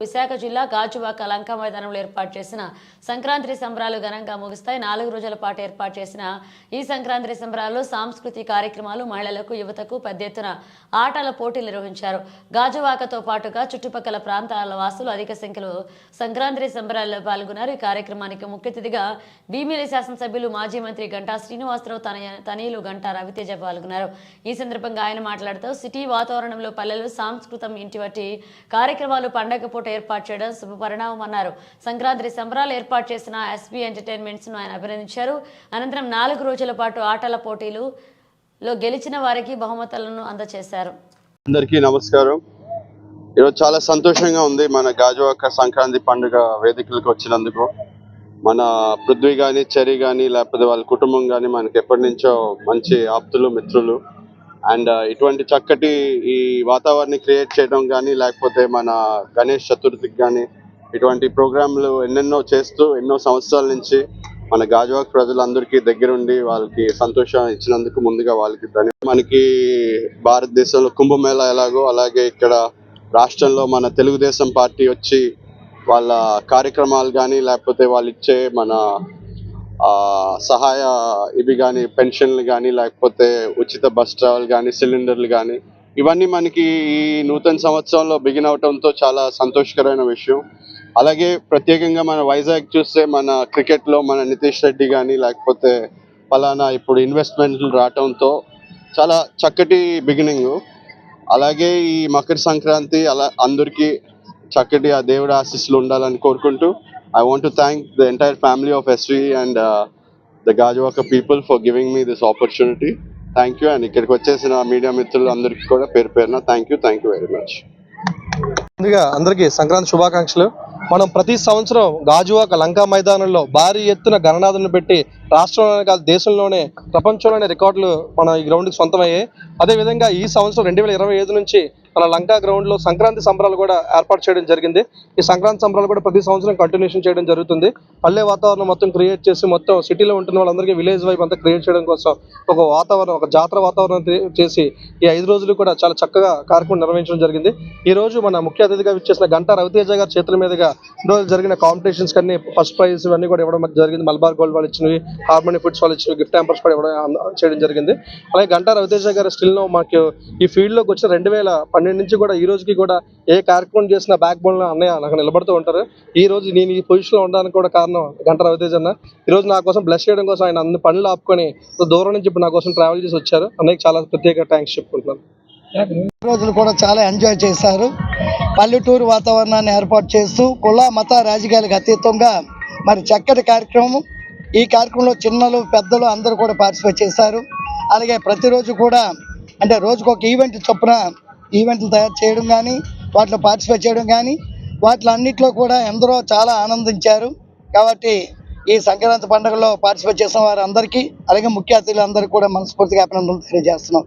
విశాఖ జిల్లా గాజువాక లంక మైదానంలో ఏర్పాటు చేసిన సంక్రాంతి సంబరాలు ఘనంగా ముగుస్తాయి. నాలుగు రోజుల పాటు ఏర్పాటు చేసిన ఈ సంక్రాంతి సంబరాల్లో సాంస్కృతిక కార్యక్రమాలు మహిళలకు యువతకు పెద్ద ఎత్తున ఆటల పోటీలు నిర్వహించారు. గాజువాకతో పాటుగా చుట్టుపక్కల ప్రాంతాల వాసులు అధిక సంఖ్యలో సంక్రాంతి సంబరాల్లో పాల్గొన్నారు. ఈ కార్యక్రమానికి ముఖ్య అతిథిగా భీమిలి శాసనసభ్యులు మాజీ మంత్రి గంటా శ్రీనివాసరావు తన తనయులు గంటా రవితేజ పాల్గొన్నారు. ఈ సందర్భంగా ఆయన మాట్లాడుతూ సిటీ వాతావరణంలో పల్లెలు సాంస్కృతం ఇంటి వంటి కార్యక్రమాలు పండగ పూట ఏర్పాటు చేయడం శుభ పరిణామం అన్నారు. సంక్రాంతి సంబరాలు ఏర్పాటు చేసిన ఎస్బీ ఎంటర్టైన్మెంట్స్ను ఆయన అభినందించారు. అనంతరం నాలుగు రోజుల పాటు ఆటల పోటీలు లో గెలిచిన వారికి బహుమతులను అందజేశారు. అందరికీ నమస్కారం. ఈరోజు చాలా సంతోషంగా ఉంది మన గాజువాక సంక్రాంతి పండుగ వేదికలకు వచ్చినందుకు. మన పృథ్వీ కానీ చెరి కానీ లేకపోతే వాళ్ళ కుటుంబం కానీ మనకి ఎప్పటి నుంచో మంచి ఆప్తులు మిత్రులు. అండ్ ఇటువంటి చక్కటి ఈ వాతావరణాన్ని క్రియేట్ చేయడం కానీ లేకపోతే మన గణేష్ చతుర్థికి కానీ ఇటువంటి ప్రోగ్రాంలు ఎన్నెన్నో చేస్తూ ఎన్నో సంవత్సరాల నుంచి మన గాజువాక్ ప్రజలందరికీ దగ్గరుండి వాళ్ళకి సంతోషం ఇచ్చినందుకు ముందుగా వాళ్ళకి ధన్యవాదాలు మనకి భారతదేశంలో కుంభమేళా ఎలాగో అలాగే ఇక్కడ రాష్ట్రంలో మన తెలుగుదేశం పార్టీ వచ్చి వాళ్ళ కార్యక్రమాలు కానీ లేకపోతే వాళ్ళు ఇచ్చే మన సహాయ ఇవి కానీ పెన్షన్లు కానీ లేకపోతే ఉచిత బస్ ట్రావెల్ కానీ సిలిండర్లు కానీ ఇవన్నీ మనకి ఈ నూతన సంవత్సరంలో బిగిన్ అవటంతో చాలా సంతోషకరమైన విషయం. అలాగే ప్రత్యేకంగా మన వైజాగ్ చూస్తే మన క్రికెట్లో మన నితీష్ రెడ్డి కానీ లేకపోతే ఫలానా ఇప్పుడు ఇన్వెస్ట్మెంట్లు రావటంతో చాలా చక్కటి బిగినింగ్. అలాగే ఈ మకర సంక్రాంతి అలా అందరికీ చక్కటి ఆ దేవుడి ఆశీస్సులు ఉండాలని కోరుకుంటూ I to to thank the entire family of and and the Gajuwaka people for giving me this opportunity thank you and ఇక్కడికి వచ్చేసిన మీడియా మిత్రులు అందరికీ కూడా పేరు పేరున thank you thank you very much ముందుగా అందరికీ సంక్రాంతి శుభాకాంక్షలు. మనం ప్రతి సంవత్సరం గాజువాక లంకా మైదానంలో భారీ ఎత్తున గణనాథులను పెట్టి రాష్ట్రంలోనే కాదు దేశంలోనే ప్రపంచంలోనే రికార్డులు మన ఈ గ్రౌండ్కి సొంతమయ్యాయి. అదేవిధంగా ఈ సంవత్సరం రెండు వేల ఇరవై ఐదు నుంచి మన లంకా గ్రౌండ్లో సంక్రాంతి సంబరాలు కూడా ఏర్పాటు చేయడం జరిగింది. ఈ సంక్రాంతి సంబరాలు కూడా ప్రతి సంవత్సరం కంటిన్యూషన్ చేయడం జరుగుతుంది. పల్లె వాతావరణం మొత్తం క్రియేట్ చేసి మొత్తం సిటీలో ఉంటున్న వాళ్ళందరికీ విలేజ్ వైపు అంతా క్రియేట్ చేయడం కోసం ఒక వాతావరణం ఒక జాతర వాతావరణం క్రియేట్ చేసి ఈ ఐదు రోజులు కూడా చాలా చక్కగా కార్యక్రమం నిర్వహించడం జరిగింది. ఈ రోజు మన ముఖ్య అతిథిగా విచ్చేసిన గంటా రవితేజ గారి చేతుల మీదుగా రోజు జరిగిన కాంపిటీషన్స్ కన్నీ ఫస్ట్ ప్రైజ్ ఇవన్నీ కూడా ఇవ్వడం జరిగింది. మల్బార్ గోల్డ్ వాళ్ళు ఇచ్చినవి హార్మోని ఫుడ్స్ వాళ్ళు ఇచ్చినవి గిఫ్ట్ హ్యాంపర్స్ కూడా ఇవ్వడం చేయడం జరిగింది. అలాగే గంటా రవితేజ గారి స్టిల్లో మాకు ఈ ఫీల్డ్లోకి వచ్చిన రెండు వేల పన్నెండు నుంచి కూడా ఈ రోజుకి కూడా ఏ కార్యక్రమం చేసిన బ్యాక్ బోన్లో అన్నయ్య నాకు నిలబడుతూ ఉంటారు. ఈ రోజు నేను ఈ పొజిషన్లో ఉండడానికి కూడా కారణం గంట రవితేజ అన్న. ఈ రోజు నా కోసం బ్లెస్ చేయడం కోసం ఆయన అన్ని పనులు ఆపుకొని దూరం నుంచి ఇప్పుడు నా కోసం ట్రావెల్ చేసి వచ్చారు. అన్నయ్యకి చాలా ప్రత్యేక థ్యాంక్స్ చెప్పుకుంటున్నాను. రోజులు కూడా చాలా ఎంజాయ్ చేశారు. పల్లెటూరు వాతావరణాన్ని ఏర్పాటు చేస్తూ కుల మత రాజకీయాలకు అతీతంగా మరి చక్కటి కార్యక్రమం. ఈ కార్యక్రమంలో చిన్నలు పెద్దలు అందరూ కూడా పార్టిసిపేట్ చేశారు. అలాగే ప్రతిరోజు కూడా అంటే రోజుకొక ఈవెంట్ చొప్పున ఈవెంట్లు తయారు చేయడం కానీ వాటిలో పార్టిసిపేట్ చేయడం కానీ వాటిలో అన్నింటిలో కూడా ఎందరో చాలా ఆనందించారు. కాబట్టి ఈ సంక్రాంతి పండుగలో పార్టిసిపేట్ చేసిన వారందరికీ అలాగే ముఖ్య అతిథులందరికీ కూడా మనస్ఫూర్తిగా అభినందనలు తెలియజేస్తున్నాం.